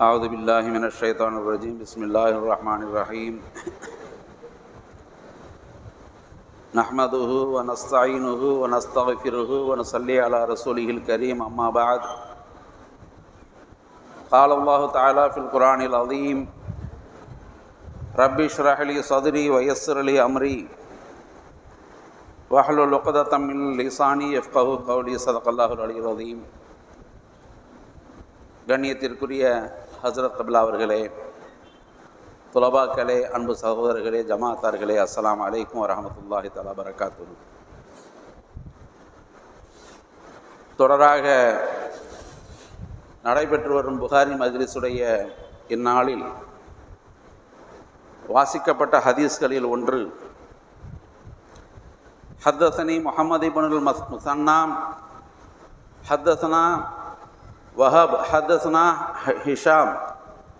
أعوذ بالله من الشيطان الرجيم بسم الله الرحمن الرحيم نحمده ونستعينه ونستغفره ونصلي على رسوله الكريم أما بعد قال الله تعالى في القرآن العظيم رب اشرح لي صدري ويسر لي أمري واحلل عقدة من لساني يفقه قولي صدق الله العلي العظيم கண்ணியத்திற்குரிய ஹசரத் கபிலா அவர்களே துலபாக்களே அன்பு சகோதரர்களே ஜமாத்தார்களே அஸ்லாம் அலைக்கும் வரமத்துல்லாஹி தலா வரகாத்து தொடராக நடைபெற்று வரும் புகாரி மஜ்லிஸுடைய இந்நாளில் வாசிக்கப்பட்ட ஹதீஸ்களில் ஒன்று ஹத்தசனி முகமது இபனுல் மஸ் முசன்னா ஹத்தசனா وهب حدثنا هشام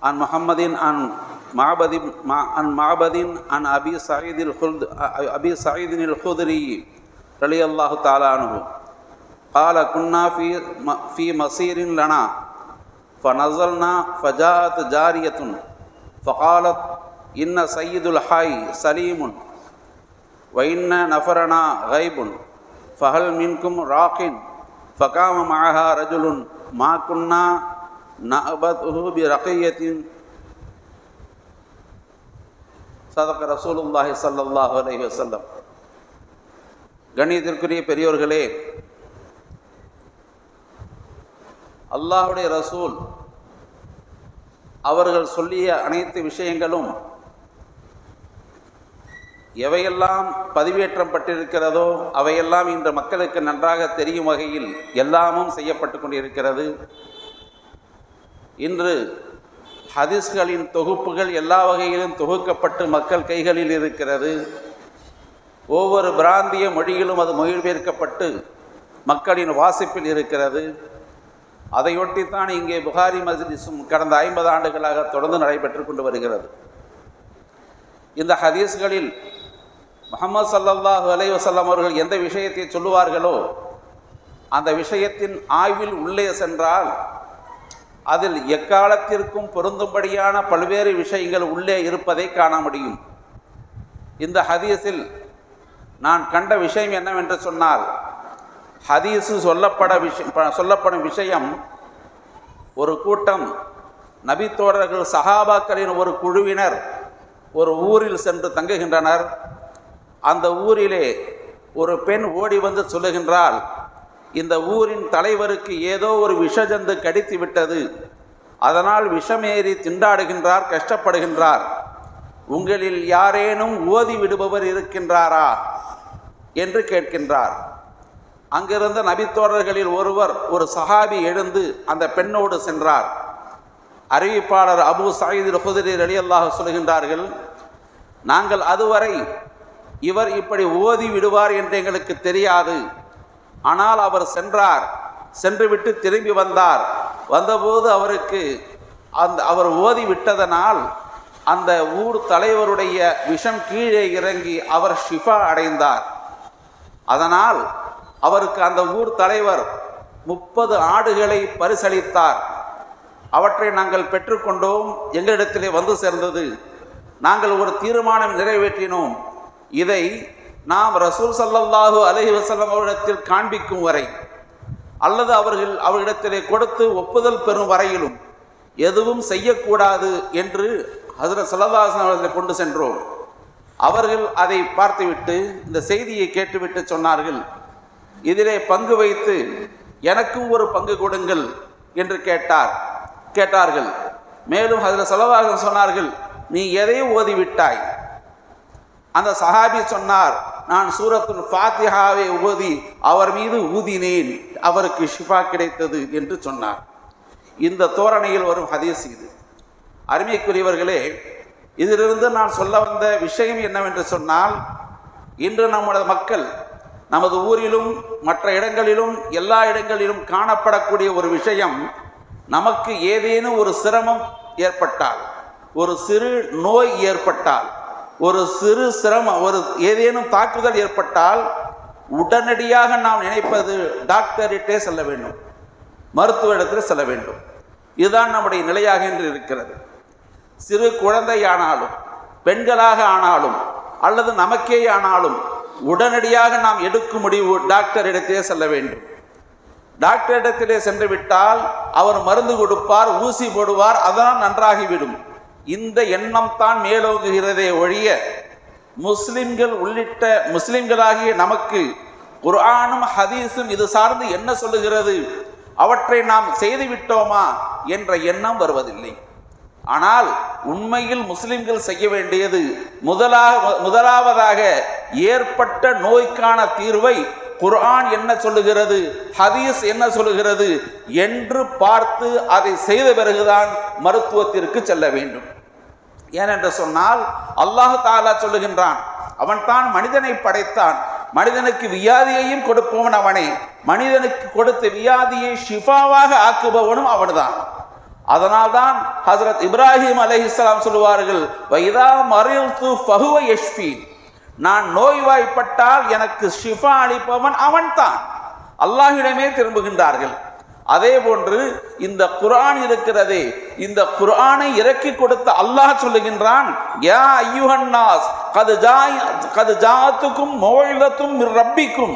عن محمد عن معبد عن معبد عن أبي سعيد الخلد أبي سعيد الخدري رضي الله تعالى عنه. قال كنا في في مسير لنا. فنزلنا فجاءت جارية. فقالت إن سيد الحي سليم. وإن نفرنا غيب. فهل منكم راق? فقام معها رجل மா குன்னா நபத்ஹு பி ரகையத்தின் சதக்க ரசூலுல்லாஹி சல்லாஹு அலஹி வசல்லம் கணியத்திற்குரிய பெரியோர்களே அல்லாஹுடைய ரசூல் அவர்கள் சொல்லிய அனைத்து விஷயங்களும் எவையெல்லாம் பதிவேற்றம் பட்டிருக்கிறதோ அவையெல்லாம் இன்று மக்களுக்கு நன்றாக தெரியும் வகையில் எல்லாமும் செய்யப்பட்டு கொண்டிருக்கிறது. இன்று ஹதீஸ்களின் தொகுப்புகள் எல்லா வகையிலும் தொகுக்கப்பட்டு மக்கள் கைகளில் இருக்கிறது. ஒவ்வொரு பிராந்திய மொழியிலும் அது மொழிபெயர்க்கப்பட்டு மக்களின் வாசிப்பில் இருக்கிறது. அதையொட்டித்தான் இங்கே புகாரி மஜ்லிஸும் கடந்த ஐம்பது ஆண்டுகளாக தொடர்ந்து நடைபெற்று கொண்டு வருகிறது. இந்த ஹதீஸ்களில் முகமது சல்லல்லாஹு அலைவசல்லம் அவர்கள் எந்த விஷயத்தை சொல்லுவார்களோ அந்த விஷயத்தின் ஆய்வில் உள்ளே சென்றால் அதில் எக்காலத்திற்கும் பொருந்தும்படியான பல்வேறு விஷயங்கள் உள்ளே இருப்பதை காண முடியும். இந்த ஹதீஸில் நான் கண்ட விஷயம் என்னவென்று சொன்னால் ஹதீஸு சொல்லப்பட விஷயம் சொல்லப்படும் விஷயம் ஒரு கூட்டம் நபித்தோழர்கள் சஹாபாக்களின் ஒரு குழுவினர் ஒரு ஊரில் சென்று தங்குகின்றனர். அந்த ஊரிலே ஒரு பெண் ஓடி வந்து சொல்லுகின்றால் இந்த ஊரின் தலைவருக்கு ஏதோ ஒரு விஷஜந்து கடித்து விட்டது. அதனால் விஷமேறி திண்டாடுகின்றார் கஷ்டப்படுகின்றார். உங்களில் யாரேனும் ஓதி விடுபவர் இருக்கின்றாரா? என்று கேட்கின்றார். அங்கிருந்த நபித்தோழர்களில் ஒருவர் ஒரு சஹாபி எழுந்து அந்த பெண்ணோடு சென்றார். அறிவிப்பாளர் அபு சாயித் ஹுதிரி அலி அல்லாஹ் சொல்கின்றார்கள் நாங்கள் அதுவரை இவர் இப்படி ஓதி விடுவார் என்று எங்களுக்கு தெரியாது. ஆனால் அவர் சென்றார். சென்றுவிட்டு திரும்பி வந்தார். வந்தபோது அவருக்கு அந்த அவர் ஓதி விட்டதனால் அந்த ஊர் தலைவருடைய விஷம் கீழே இறங்கி அவர் ஷிஃபா அடைந்தார். அதனால் அவருக்கு அந்த ஊர் தலைவர் முப்பது ஆடுகளை பரிசளித்தார். அவற்றை நாங்கள் பெற்றுக்கொண்டோம். எங்களிடத்திலே வந்து சேர்ந்தது. நாங்கள் ஒரு தீர்மானம் நிறைவேற்றினோம். இதை நாம் ரசூல் சல்லல்லாஹு அலஹி வசல்லம் அவரிடத்தில் காண்பிக்கும் வரை அல்லது அவர்கள் அவரிடத்திலே கொடுத்து ஒப்புதல் பெறும் வரையிலும் எதுவும் செய்யக்கூடாது என்று ஹசரத் சல்லல்லாஹன் அவர்களை கொண்டு சென்றோம். அவர்கள் அதை பார்த்துவிட்டு இந்த செய்தியை கேட்டுவிட்டு சொன்னார்கள் இதிலே பங்கு வைத்து எனக்கும் ஒரு பங்கு கொடுங்கள் என்று கேட்டார். கேட்டார்கள். மேலும் அதில் செலவாக சொன்னார்கள் நீ எதை ஓதிவிட்டாய்? அந்த சஹாபி சொன்னார் நான் சூரத்துல் ஃபாத்திஹாவை ஓதி அவர் மீது ஊதினேன் அவருக்கு ஷிஃபா கிடைத்தது என்று சொன்னார். இந்த தோரணையில் வரும் ஹதீஸ் இது. அருமைக்குரியவர்களே இதிலிருந்து நான் சொல்ல வந்த விஷயம் என்னவென்று சொன்னால் இன்று நம்முடைய மக்கள் நமது ஊரிலும் மற்ற இடங்களிலும் எல்லா இடங்களிலும் காணப்படக்கூடிய ஒரு விஷயம் நமக்கு ஏதேனும் ஒரு சிரமம் ஏற்பட்டால் ஒரு சிறு நோய் ஏற்பட்டால் ஒரு சிறு சிரமம் ஒரு ஏதேனும் தாக்குதல் ஏற்பட்டால் உடனடியாக நாம் நினைப்பது டாக்டரிட்டே செல்ல வேண்டும். மருத்துவ இடத்தில் செல்ல வேண்டும். இதுதான் நம்முடைய நிலையாக என்று இருக்கிறது. சிறு குழந்தையானாலும் பெண்களாக ஆனாலும் அல்லது நமக்கே ஆனாலும் உடனடியாக நாம் எடுக்கும் முடிவு டாக்டர் இடத்திலே செல்ல வேண்டும். டாக்டர் இடத்திலே சென்று விட்டால் அவர் மருந்து கொடுப்பார் ஊசி போடுவார் அதனால் நன்றாகிவிடும். இந்த எண்ணம் தான் மேலோங்குகிறதே ஒழிய முஸ்லிம்கள் உள்ளிட்ட முஸ்லிம்களாகிய நமக்கு குர்ஆனும் ஹதீஸும் இது சார்ந்து என்ன சொல்லுகிறது? அவற்றை நாம் செய்துவிட்டோமா என்ற எண்ணம் வருவதில்லை. ஆனால் உண்மையில் முஸ்லிம்கள் செய்ய வேண்டியது முதலாக முதலாவதாக ஏற்பட்ட நோய்க்கான தீர்வை குர்ஆன் என்ன சொல்லுகிறது? ஹதீஸ் என்ன சொல்லுகிறது? என்று பார்த்து அதை செய்த பிறகுதான் மருத்துவத்திற்கு செல்ல வேண்டும். ஏனென்று சொன்னால் அல்லாஹு தாலா சொல்லுகின்றான் அவன் தான் மனிதனை படைத்தான். மனிதனுக்கு வியாதியையும் கொடுப்பவன் அவனே. மனிதனுக்கு கொடுத்த வியாதியை ஷிஃபாவாக ஆக்குபவனும் அவன்தான். அதனால்தான் ஹசரத் இப்ராஹிம் அலைஹிஸ்ஸலாம் சொல்லுவார்கள் வைதா மறியல் து ஃபஹுவ நான் நோய்வாய்ப்பட்டால் எனக்கு ஷிஃபா அளிப்பவன் அவன்தான். அல்லாஹிடமே திரும்புகின்றார்கள். அதே போன்று இந்த குரான் இருக்கிறதே இந்த குரானை இறக்கி கொடுத்த அல்லாஹ் சொல்லுகின்றான் யா ஐயுஹன் நாஸ் கது ஜாய் கது ஜாத்துக்கும் மௌஇலத்தும் ரப்பிக்கும்.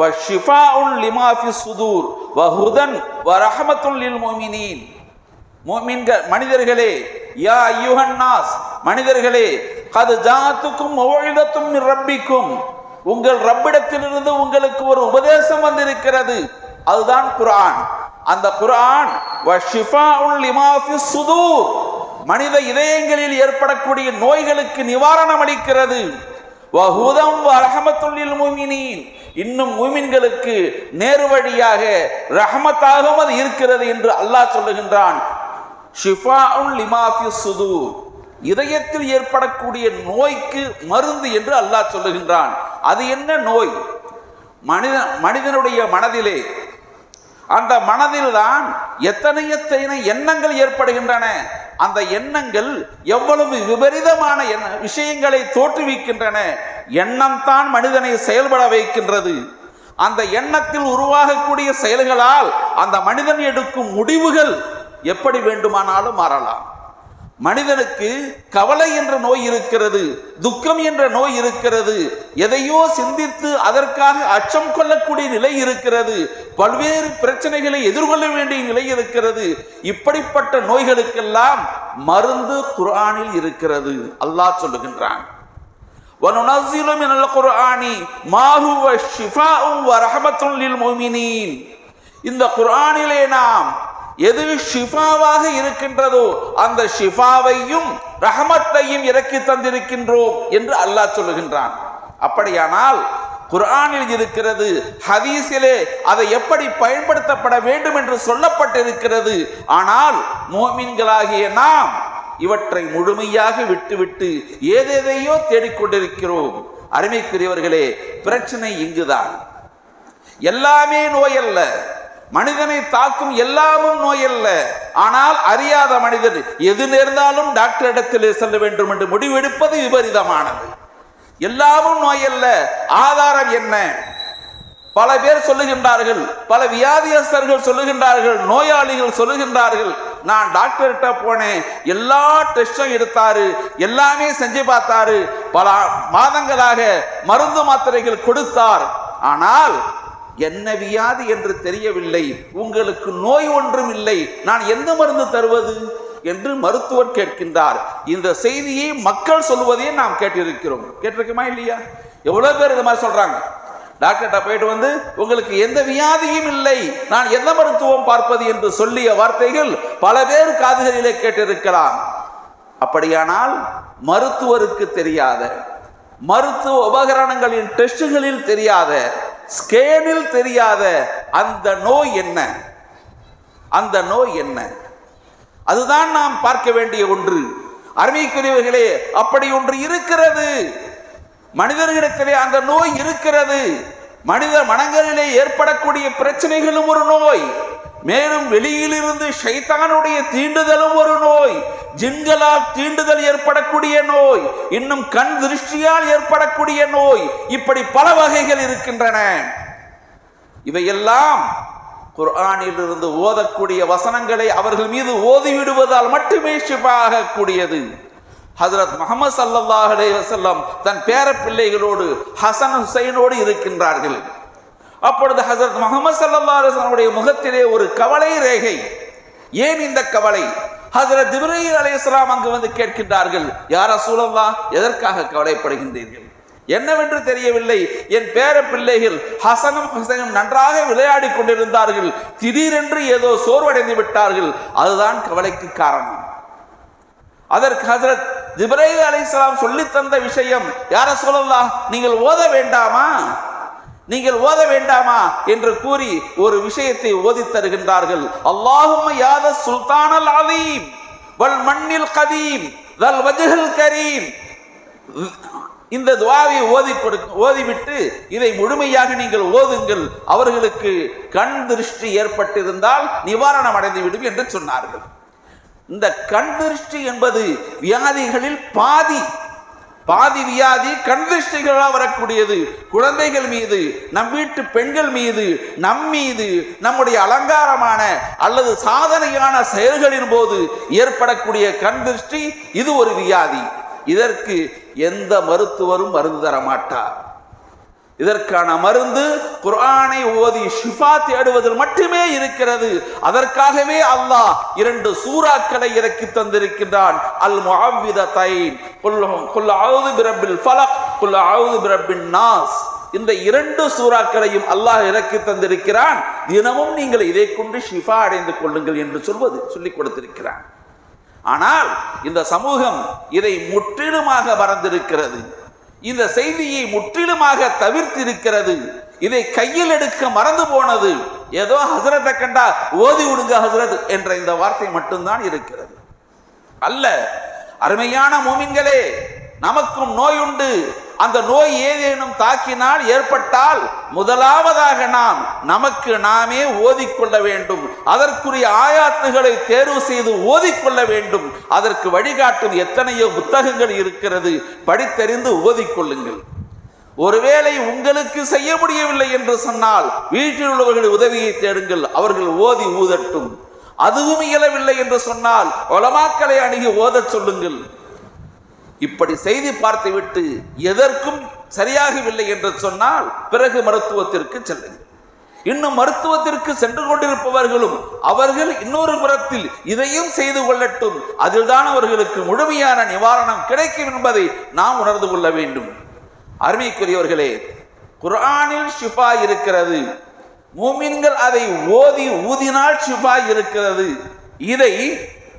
வ ஷிஃபாஉன் லிமா லிமாஃபி சுதூர் வ ஹுதன் வ ரஹமத்துல் லில் முஃமினீன் மோமீன்கள் மனிதர்களே யா யுஹன்னாஸ் மனிதர்களே அது ஜாத்துக்கும் மௌஇலத்தும் ரப்பிக்கும். உங்கள் ரப்பிடத்திலிருந்து உங்களுக்கு ஒரு உபதேசம் வந்திருக்கிறது. அதுதான் குரான் அந்த குரான் சுதூர் மனித இதயங்களில் ஏற்படக்கூடிய நோய்களுக்கு நிவாரணம் அளிக்கிறது. வ ரஹமத்துள்ளில் வ இன்னும் மூமின்களுக்கு நேரு வழியாக ரஹமத்தாகவும் அது இருக்கிறது என்று அல்லாஹ் சொல்லுகின்றான். ஷிஃபாஉன் லிமா சுதூர் இதயத்தில் ஏற்படக்கூடிய நோய்க்கு மருந்து என்று அல்லாஹ் சொல்லுகின்றான். அது என்ன நோய்? மனித மனிதனுடைய மனதிலே. அந்த மனதில்தான் எத்தனை எத்தனை எண்ணங்கள் ஏற்படுகின்றன. அந்த எண்ணங்கள் எவ்வளவு விபரீதமான எண்ண விஷயங்களை தோற்றுவிக்கின்றன. எண்ணம் தான் மனிதனை செயல்பட வைக்கின்றது. அந்த எண்ணத்தில் உருவாகக்கூடிய செயல்களால் அந்த மனிதன் எடுக்கும் முடிவுகள் எப்படி வேண்டுமானாலும் மாறலாம். மனிதனுக்கு கவலை என்ற நோய் இருக்கிறது துக்கம் என்ற நோய் இருக்கிறது எதையோ சிந்தித்து அதற்காக அச்சம் கொள்ளக்கூடிய நிலை இருக்கிறது பல்வேறு பிரச்சனைகளை எதிர்கொள்ள வேண்டிய நிலை இருக்கிறது. இப்படிப்பட்ட நோய்களுக்கெல்லாம் மருந்து குரானில் இருக்கிறது. அல்லாஹ் சொல்லுகின்றான். இந்த குரானிலே நாம் எது ஷிஃபாவாக இருக்கின்றதோ அந்த ஷிஃபாவையும் ரஹமத்தையும் இறக்கி தந்திருக்கின்றோம் என்று அல்லாஹ் சொல்லுகின்றான். அப்படியானால் குரானில் இருக்கிறது ஹதீஸிலே அதை எப்படி பயன்படுத்தப்பட வேண்டும் என்று சொல்லப்பட்டிருக்கிறது. ஆனால் மோமின்களாகிய நாம் இவற்றை முழுமையாக விட்டுவிட்டு ஏதேதையோ தேடிக்கொண்டிருக்கிறோம். அருமைக்குரியவர்களே பிரச்சனை இங்குதான். எல்லாமே நோய் அல்ல மனிதனை தாக்கும் எல்லாமும் நோய் அல்ல. ஆனால் அறியாத மனிதன் எது நேர்ந்தாலும் டாக்டர் இடத்திலே செல்ல வேண்டும் என்று முடிவெடுப்பது விபரீதமானது. எல்லாமும் நோய் அல்ல. ஆதாரம் என்ன? பல பேர் சொல்லுகின்றார்கள் பல வியாதியஸ்தர்கள் சொல்லுகின்றார்கள் நோயாளிகள் சொல்லுகின்றார்கள் நான் டாக்டர்கிட்ட போனேன் எல்லா டெஸ்டும் எடுத்தாரு எல்லாமே செஞ்சு பார்த்தாரு பல மாதங்களாக மருந்து மாத்திரைகள் கொடுத்தார். ஆனால் என்ன வியாதி என்று தெரியவில்லை. உங்களுக்கு நோய் ஒன்றும் இல்லை. நான் எந்த மருந்து தருவது? என்று மருத்துவர் கேட்கின்றார். இந்த செய்தியை மக்கள் சொல்வதையே நாம் கேட்டிருக்கிறோம். கேட்டிருக்கோமா இல்லையா? எவ்வளவு பேர் இந்த மாதிரி சொல்றாங்க. டாக்டர்கிட்ட போயிட்டு வந்து உங்களுக்கு எந்த வியாதியும் இல்லை. நான் எந்த மருத்துவம் பார்ப்பது? என்று சொல்லிய வார்த்தைகள் பல பேர் காதுகளிலே கேட்டிருக்கலாம். அப்படியானால் மருத்துவருக்கு தெரியாத மருத்துவ உபகரணங்களின் டெஸ்டுகளில் தெரியாத ஸ்கேனில் தெரியாத அந்த நோய் என்ன? அந்த நோய் என்ன? அதுதான் நாம் பார்க்க வேண்டிய ஒன்று. அருமைக்குரியவர்களே அப்படி ஒன்று இருக்கிறது. மனிதர்களிடத்திலே அந்த நோய் இருக்கிறது. மனித மனங்களிலே ஏற்படக்கூடிய பிரச்சனைகளும் ஒரு நோய். மேலும் வெளியிலிருந்து ஷைத்தானுடைய தீண்டுதலும் ஒரு நோய். ஜின்களால் தீண்டுதல் ஏற்படக்கூடிய நோய். இன்னும் கண் திருஷ்டியால் ஏற்படக்கூடிய நோய். இப்படி பல வகைகள் இருக்கின்றன. இவையெல்லாம் குர்ஆனிலிருந்து ஓதக்கூடிய வசனங்களை அவர்கள் மீது ஓதிவிடுவதால் மட்டுமே ஷிஃபா ஆகக்கூடியது ஹஜரத் முகமது சல்லல்லாஹு அலைஹி தன் பேர பிள்ளைகளோடு ஹசன் ஹுசைனோடு இருக்கின்றார்கள். அப்பொழுது ஹசரத் முகமது சல்லல்லாஹு முகத்திலே ஒரு கவலை ரேகை. ஏன் இந்த கவலை? ஹஜரத் அலி இஸ்லாம் அங்கு வந்து கேட்கின்றார்கள் யார் ரசூலல்லாஹ் எதற்காக கவலைப்படுகின்றீர்கள்? என்னவென்று தெரியவில்லை. என் பேர பிள்ளைகள் ஹசனும் ஹசனும் நன்றாக விளையாடி கொண்டிருந்தார்கள். திடீரென்று ஏதோ சோர்வடைந்து விட்டார்கள். அதுதான் கவலைக்கு காரணம். அதற்கு ஹசரத் ஜிப்ரைல் அலைஹிஸ்ஸலாம் சொல்லி தந்த விஷயம் யார சொல்லலாம் நீங்கள் ஓத வேண்டாமா? நீங்கள் ஓத வேண்டாமா என்று கூறி ஒரு விஷயத்தை ஓதித் தருகின்றார்கள். அல்லாஹும் யாத சுல்தானல் அலீம் வல் மண்ணில் கதீம் வல் வஜுகல் கரீம். இந்த துவாவை ஓதி ஓதிவிட்டு இதை முழுமையாக நீங்கள் ஓதுங்கள். அவர்களுக்கு கண் திருஷ்டி ஏற்பட்டிருந்தால் நிவாரணம் அடைந்துவிடும் என்று சொன்னார்கள். இந்த கண் திருஷ்டி என்பது வியாதிகளில் பாதி பாதி வியாதி கண்திருஷ்டிகளாக வரக்கூடியது. குழந்தைகள் மீது நம் வீட்டு பெண்கள் மீது நம் மீது நம்முடைய அலங்காரமான அல்லது சாதனையான செயல்களின் போது ஏற்படக்கூடிய கண் திருஷ்டி இது ஒரு வியாதி. இதற்கு எந்த மருத்துவரும் மருந்து தர மாட்டார் இதற்கான மருந்து குர்ஆனை ஓதி ஷிஃபா தேடுவதில் மட்டுமே இருக்கிறது. அதற்காகவே அல்லாஹ் இரண்டு சூறாக்களை இறக்கி தந்திருக்கின்றான். அல் முஅவ்விதத்தைன் குல் குல் அவுது பிரபில் ஃபலக் குல் அவுது பிரபின் நாஸ். இந்த இரண்டு சூறாக்களையும் அல்லாஹ் இறக்கி தந்திருக்கிறான். தினமும் நீங்கள் இதை கொண்டு ஷிஃபா அடைந்து கொள்ளுங்கள் என்று சொல்வது சொல்லிக் கொடுத்திருக்கிறான். ஆனால் இந்த சமூகம் இதை முற்றிலுமாக மறந்திருக்கிறது. இந்த செய்தியை முற்றிலுமாக தவிர்த்திருக்கிறது. இதை கையில் எடுக்க மறந்து போனது. ஏதோ ஹசரத்தை கண்டா ஓதி விடுங்க ஹசரத் என்ற இந்த வார்த்தை மட்டும்தான் இருக்கிறது. அல்ல அருமையான மூமின்களே நமக்கும் நோய் உண்டு அந்த நோய் ஏதேனும் தாக்கினால் ஏற்பட்டால் முதலாவதாக நாம் நமக்கு நாமே ஓதிக்கொள்ள வேண்டும். அதற்குரிய ஆயாத்துகளை தேர்வு செய்து ஓதிக்கொள்ள வேண்டும். அதற்கு வழிகாட்டும் எத்தனையோ புத்தகங்கள் இருக்கிறது. படித்தறிந்து ஓதிக்கொள்ளுங்கள். ஒருவேளை உங்களுக்கு செய்ய முடியவில்லை என்று சொன்னால் வீட்டில் உள்ளவர்கள் உதவியை தேடுங்கள். அவர்கள் ஓதி ஊதட்டும். அதுவும் இயலவில்லை என்று சொன்னால் உலமாக்களை அணுகி ஓதச் சொல்லுங்கள். இப்படி செய்தி பார்த்துவிட்டு எதற்கும் சரியாகவில்லை என்று சொன்னால் பிறகு மருத்துவத்திற்கு செல்லுங்கள். இன்னும் மருத்துவத்திற்கு சென்று கொண்டிருப்பவர்களும் அவர்கள் இன்னொரு புறத்தில் இதையும் செய்து கொள்ளட்டும். அதில்தான் அவர்களுக்கு முழுமையான நிவாரணம் கிடைக்கும் என்பதை நாம் உணர்ந்து கொள்ள வேண்டும். அருமைக்குரியவர்களே குரானில் ஷிஃபா இருக்கிறது. மூமின்கள் அதை ஓதி ஊதினால் ஷிஃபா இருக்கிறது. இதை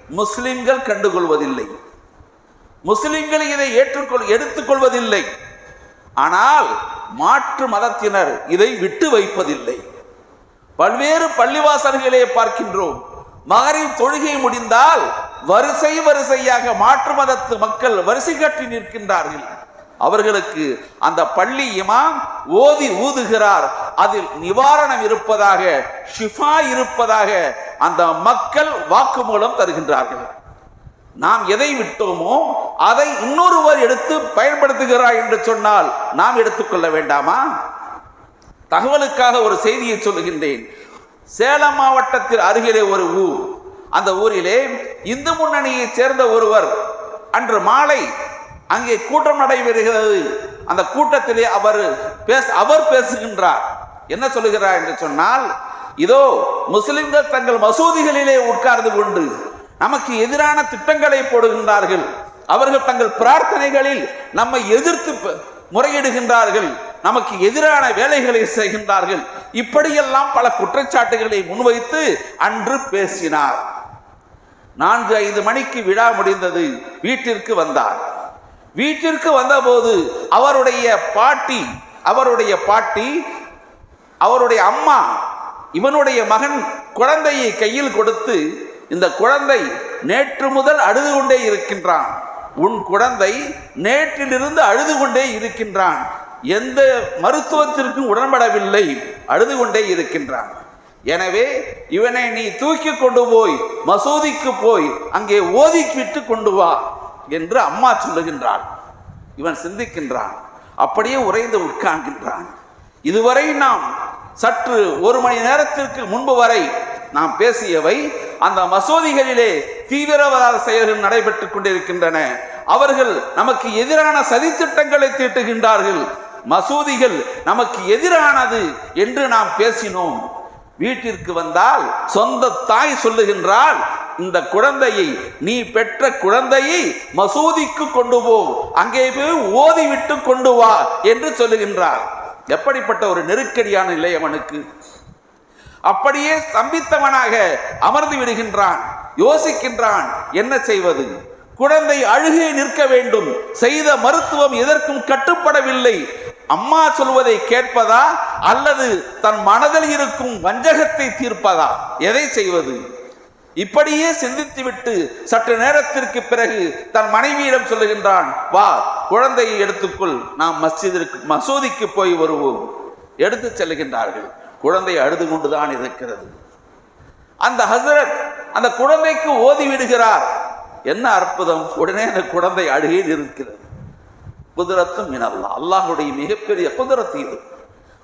முஸ்லிம்கள் கண்டுகொள்வதில்லை. முஸ்லிம்கள் இதை ஏற்றுக்கொள் எடுத்துக்கொள்வதில்லை. ஆனால் மாற்று மதத்தினர் இதை விட்டு வைப்பதில்லை. பல்வேறு பள்ளிவாசல்களே பார்க்கின்றோம். மகரின் தொழுகை முடிந்தால் வரிசை வரிசையாக மாற்று மதத்து மக்கள் வரிசை கட்டி நிற்கின்றார்கள். அவர்களுக்கு அந்த பள்ளி இமாம் ஓதி ஊதுகிறார். அதில் நிவாரணம் இருப்பதாக ஷிஃபா இருப்பதாக அந்த மக்கள் வாக்குமூலம் தருகின்றார்கள். நாம் எதை விட்டோமோ அதை இன்னொருவர் எடுத்து பயன்படுத்துகிறார் என்று சொன்னால் நாம் எடுத்துக்கொள்ள வேண்டாமா? தகவலுக்காக ஒரு செய்தியை சொல்லுகின்றேன். சேலம் மாவட்டத்தில் அருகிலே ஒரு ஊர். அந்த ஊரிலே இந்து முன்னணியைச் சேர்ந்த ஒருவர் அன்று மாலை அங்கே கூட்டம் நடைபெறுகிறது. அந்த கூட்டத்திலே அவர் பேச அவர் பேசுகின்றார். என்ன சொல்லுகிறார் என்று சொன்னால் இதோ முஸ்லிம்கள் தங்கள் மசூதிகளிலே உட்கார்ந்து கொண்டு நமக்கு எதிரான திட்டங்களை போடுகின்றார்கள். அவர்கள் தங்கள் பிரார்த்தனைகளில் நம்மை எதிர்த்து முறையிடுகின்றார்கள். நமக்கு எதிரான வேலைகளை செய்கின்றார்கள். இப்படியெல்லாம் பல குற்றச்சாட்டுகளை முன்வைத்து அன்று பேசினார். நான்கு ஐந்து மணிக்கு விழா முடிந்தது. வீட்டிற்கு வந்தார். வீட்டிற்கு வந்தபோது அவருடைய பாட்டி அவருடைய பாட்டி அவருடைய அம்மா இவனுடைய மகன் குழந்தையை கையில் கொடுத்து இந்த குழந்தை நேற்று முதல் அழுது கொண்டே இருக்கின்றான். உன் குழந்தை நேற்றிலிருந்து அழுது கொண்டே இருக்கின்றான். எந்த மருத்துவத்திற்கும் உடன்படவில்லை. அழுது கொண்டே இருக்கின்றான். எனவே இவனை நீ தூக்கி கொண்டு போய் மசூதிக்கு போய் அங்கே ஓதிக்கிட்டு கொண்டு வா என்று அம்மா சொல்லுகின்றாள். இவன் சிந்திக்கின்றான். அப்படியே உறைந்து உட்கார்கின்றான். இதுவரை நாம் சற்று ஒரு மணி நேரத்திற்கு முன்பு வரை நாம் பேசியவை அந்த மசூதிகளிலே தீவிரவாத செயல்கள் நடைபெற்று கொண்டிருக்கின்றன. அவர்கள் நமக்கு எதிரான சதித்திட்டங்களை தீட்டுகின்றார்கள். மசூதிகள் நமக்கு எதிரானது என்று நாம் பேசினோம். வீட்டிற்கு வந்தால் சொந்த தாய் சொல்லுகின்றால் இந்த குழந்தையை நீ பெற்ற குழந்தையை மசூதிக்கு கொண்டு போ. அங்கே போய் ஓதிவிட்டு கொண்டு வா என்று சொல்லுகின்றார் எப்படிப்பட்ட ஒரு நெருக்கடியான நிலை அவனுக்கு? அப்படியே ஸ்தம்பித்தவனாக அமர்ந்து விடுகின்றான் யோசிக்கின்றான் என்ன செய்வது? குழந்தை அழுகே நிற்க வேண்டும் செய்த மருத்துவம் எதற்கும் கட்டுப்படவில்லை. அம்மா சொல்வதை கேட்பதா? அல்லது தன் மனதில் இருக்கும் வஞ்சகத்தை தீர்ப்பதா? எதை செய்வது? இப்படியே சிந்தித்துவிட்டு சற்று நேரத்திற்கு பிறகு தன் மனைவியிடம் சொல்லுகின்றான் வா குழந்தையை எடுத்துக்கொள். நாம் மஸ்ஜிதிற்கு மசூதிக்கு போய் வருவோம். எடுத்து செல்கின்றார்கள் குழந்தை அழுது கொண்டுதான் இருக்கிறது. அந்த ஹசரத் அந்த குழந்தைக்கு ஓதி விடுகிறார். என்ன அற்புதம்? உடனே அந்த குழந்தை அழுகையில் இருக்கிறது. குதிரத்தும் இனல்லா அல்லாஹுடைய மிகப்பெரிய குதிரத்து இது.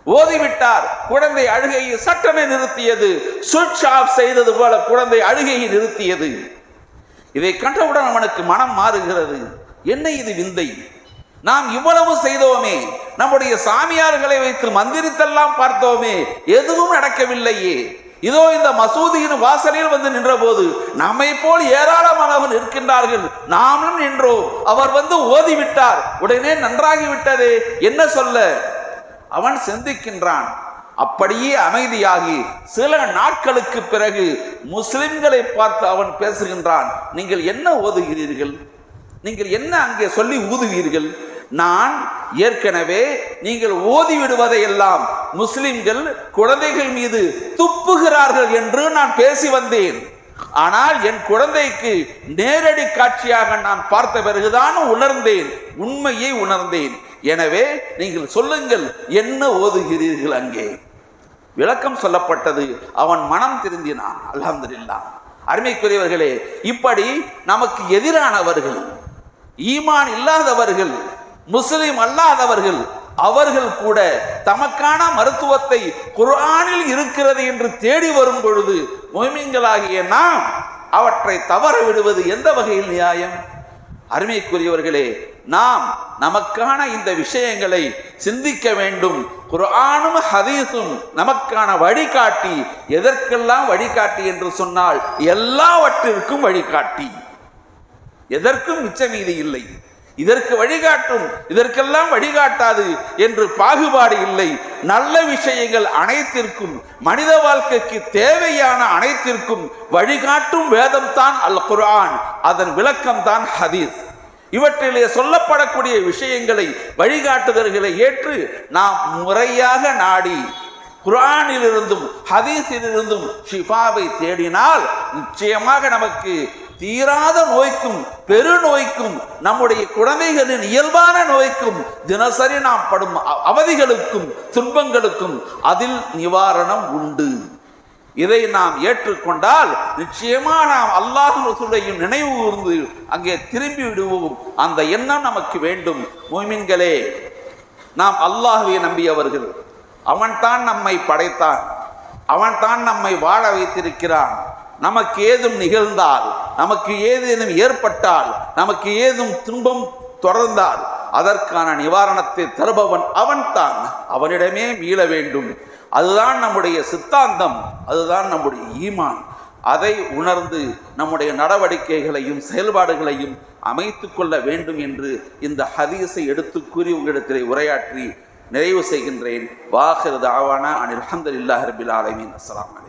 ஓதிவிட்டார் குழந்தை அழுகையை சட்டமே நிறுத்தியது. சுவிட்ச் ஆஃப் செய்தது போல குழந்தை அழுகையை நிறுத்தியது. இதை கண்டவுடன் அவனுக்கு மனம் மாறுகிறது. என்ன இது விந்தை? நாம் இவ்வளவு செய்தோமே நம்முடைய சாமியார்களை வைத்து மந்திரித்தெல்லாம் பார்த்தோமே எதுவும் நடக்கவில்லையே. இதோ இந்த மசூதியின் வாசலில் வந்து நின்ற போது நம்மை போல் ஏராளமானவன் இருக்கின்றார்கள் நாமும் நின்றோம். அவர் வந்து ஓதிவிட்டார். உடனே நன்றாகி விட்டதே என்ன சொல்ல? அவன் சிந்திக்கின்றான். அப்படியே அமைதியாகி சில நாட்களுக்கு பிறகு முஸ்லிம்களை பார்த்து அவன் பேசுகின்றான். நீங்கள் என்ன ஓதுகிறீர்கள்? நீங்கள் என்ன அங்கே சொல்லி ஊதுவீர்கள் நான் ஏற்கனவே நீங்கள் ஓதிவிடுவதையெல்லாம் முஸ்லிம்கள் குழந்தைகள் மீது துப்புகிறார்கள் என்று நான் பேசி வந்தேன். ஆனால் என் குழந்தைக்கு நேரடி காட்சியாக நான் பார்த்த பிறகுதான் உணர்ந்தேன். உண்மையை உணர்ந்தேன். எனவே நீங்கள் சொல்லுங்கள் என்ன ஓதுகிறீர்கள் அங்கே? விளக்கம் சொல்லப்பட்டது. அவன் மனம் திருந்தினான். அல்ஹம்துலில்லாஹ். அருமைக்குரியவர்களே இப்படி நமக்கு எதிரானவர்கள் ஈமான் இல்லாதவர்கள் முஸ்லிம் அல்லாதவர்கள் அவர்கள் கூட தமக்கான மருத்துவத்தை குர்ஆனில் இருக்கிறது என்று தேடி வரும் பொழுது மொய்மீன்களாகிய நாம் அவற்றை தவற விடுவது எந்த வகையில் நியாயம்? அருமைக்குரியவர்களே நாம் நமக்கான இந்த விஷயங்களை சிந்திக்க வேண்டும். குர்ஆனும் ஹதீஸும் நமக்கான வழிகாட்டி. எதற்கெல்லாம் வழிகாட்டி என்று சொன்னால் எல்லாவற்றிற்கும் வழிகாட்டி. எதற்கும் மிச்சமீதி இல்லை. இதற்கு வழிகாட்டும் இதற்கெல்லாம் வழிகாட்டாது என்று பாகுபாடு இல்லை. நல்ல விஷயங்கள் அனைத்திற்கும் மனித வாழ்க்கைக்கு தேவையான அனைத்திற்கும் வழிகாட்டும் வேதம் தான் அல் குரான் அதன் விளக்கம் தான் ஹதீஸ். இவற்றிலே சொல்லப்படக்கூடிய விஷயங்களை வழிகாட்டுதல்களை ஏற்று நாம் முறையாக நாடி குரானிலிருந்தும் ஹதீஸிலிருந்தும் ஷிஃபாவை தேடினால் நிச்சயமாக நமக்கு தீராத நோய்க்கும் பெருநோய்க்கும் நம்முடைய குழந்தைகளின் இயல்பான நோய்க்கும் தினசரி நாம் படும் அவதிகளுக்கும் துன்பங்களுக்கும் அதில் நிவாரணம் உண்டு. இதை நாம் ஏற்றுக்கொண்டால் நிச்சயமா நாம் அல்லாஹ் ரசூலையும் நினைவு கூர்ந்து அங்கே திரும்பி விடுவோம். அந்த எண்ணம் நமக்கு வேண்டும். மோமின்களே நாம் அல்லாஹுவை நம்பியவர்கள். அவன்தான் நம்மை படைத்தான். அவன்தான் நம்மை வாழ வைத்திருக்கிறான். நமக்கு ஏதும் நிகழ்ந்தால் நமக்கு ஏதேனும் ஏற்பட்டால் நமக்கு ஏதும் துன்பம் தொடர்ந்தால் அதற்கான நிவாரணத்தை தருபவன் அவன்தான். அவனிடமே மீள வேண்டும். அதுதான் நம்முடைய சித்தாந்தம். அதுதான் நம்முடைய ஈமான். அதை உணர்ந்து நம்முடைய நடவடிக்கைகளையும் செயல்பாடுகளையும் அமைத்து கொள்ள வேண்டும் என்று இந்த ஹதீஸை எடுத்து கூறி உங்களிடத்திலே உரையாற்றி நிறைவு செய்கின்றேன். வாஹிர் ஆவானா அனில் அஹமதுல்லாஹ் ரபில் ஆலமின். அஸ்லாம்